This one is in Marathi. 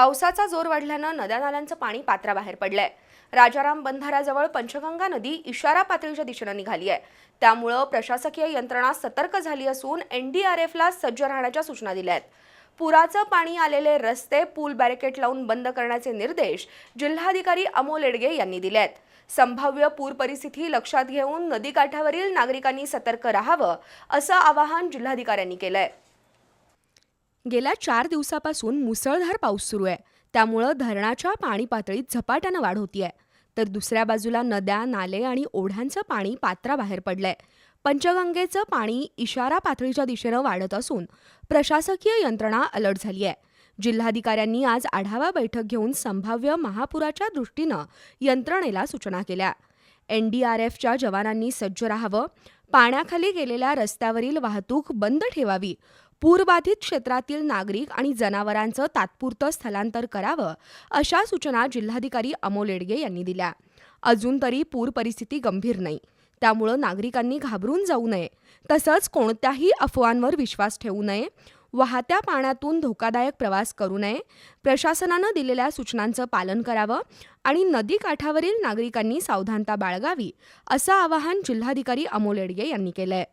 पावसाचा जोर वाढल्यानं नद्या नाल्यांचं पाणी पात्राबाहेर पडलंय. राजाराम बंधाऱ्याजवळ पंचगंगा नदी इशारा पातळीच्या दिशेनं निघाली आहे. त्यामुळं प्रशासकीय यंत्रणा सतर्क झाली असून एनडीआरएफला सज्ज राहण्याच्या सूचना दिल्या आहेत. पुराचं पाणी आलेले रस्ते पूल बॅरिकेड लावून बंद करण्याचे निर्देश जिल्हाधिकारी अमोल एडगे यांनी दिले आहेत. संभाव्य पूर परिस्थिती लक्षात घेऊन नदीकाठावरील नागरिकांनी सतर्क राहावं असं आवाहन जिल्हाधिकाऱ्यांनी केलं आहे गेल्या चार दिवसापासून मुसळधार पाऊस सुरू आहे. त्यामुळं धरणाच्या पाणी पातळीत झपाट्यानं वाढ होतीये. तर दुसऱ्या बाजूला नद्या नाले आणि ओढ्यांचं पाणी पात्राबाहेर पडलंय. पंचगंगेचं पाणी इशारा पातळीच्या दिशेनं वाढत असून प्रशासकीय यंत्रणा अलर्ट झाली आहे जिल्हाधिकाऱ्यांनी आज आढावा बैठक घेऊन संभाव्य महापुराच्या दृष्टीनं यंत्रणेला सूचना केल्या. एनडीआरएफच्या जवानांनी सज्ज राहावं पाण्याखाली गेलेल्या रस्त्यावरील वाहतूक बंद ठेवावी. पूरबाधित क्षेत्रातील नागरिक आणि जनावरांचं तात्पुरतं स्थलांतर करावं अशा सूचना जिल्हाधिकारी अमोल येडगे यांनी दिल्या. अजून तरी पूर परिस्थिती गंभीर नाही. त्यामुळं नागरिकांनी घाबरून जाऊ नये. तसंच कोणत्याही अफवांवर विश्वास ठेवू नये. वाहत्या पाण्यातून धोकादायक प्रवास करू नये. प्रशासनानं दिलेल्या सूचनांचं पालन करावं आणि नदीकाठावरील नागरिकांनी सावधानता बाळगावी असं आवाहन जिल्हाधिकारी अमोल एडगे यांनी केलंय.